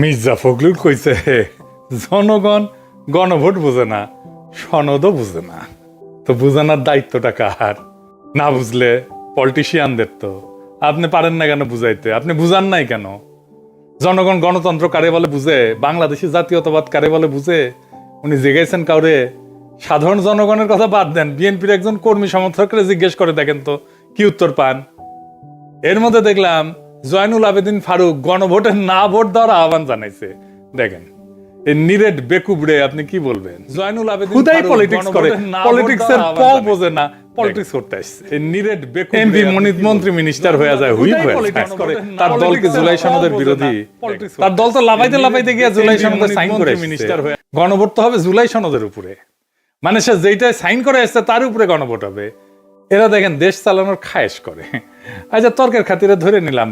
মির্জা ফখরুল কইছে জনগণ গণভোট বুঝে না, সনদও বুঝে না। তো বুঝানোর দায়িত্বটা কার? না বুঝলে পলিটিশিয়ানদের তো। আপনি পারেন না কেন বুঝাইতে? আপনি বুঝান নাই কেন? জনগণ গণতন্ত্র কারে বলে বুঝে? বাংলাদেশি জাতীয়তাবাদ কারে বলে বুঝে? উনি জেগেছেন কাউরে? সাধারণ জনগণের কথা বাদ দেন। বিএনপির একজন কর্মী সমর্থকরা জিজ্ঞেস করে দেখেন তো, কি উত্তর পান? এর মধ্যে দেখলাম জয়নুল আবেদিন ফারুক গণভোটে না ভোট দেওয়ার আহ্বান জানাইছে। দেখেন এই নিরেট বেকুবড়ে আপনি কি বলবেন? জয়নুল আবেদিন politics করে। প বোঝে না, পলিটিক্স করতে আসছে। এই নিরেট বেকুবড়ে এমপি মনিত মন্ত্রী মিনিস্টার হয়ে যায় হুইপ হয়ে করে। তার দলকে জুলাই সনদের বিরোধী। তার দল তো লাফাইতে লাফাইতে গিয়ে জুলাই সনদে সাইন করে মিনিস্টার হয়ে গণভোট তো হবে জুলাই সনদের উপরে। মানে সে যেইটাই সাইন করে আসছে তার উপরে গণভোট হবে। এরা দেখেন দেশ চালানোর খায়েশ করে। আচ্ছা তর্কের খাতিরে ধরে নিলাম।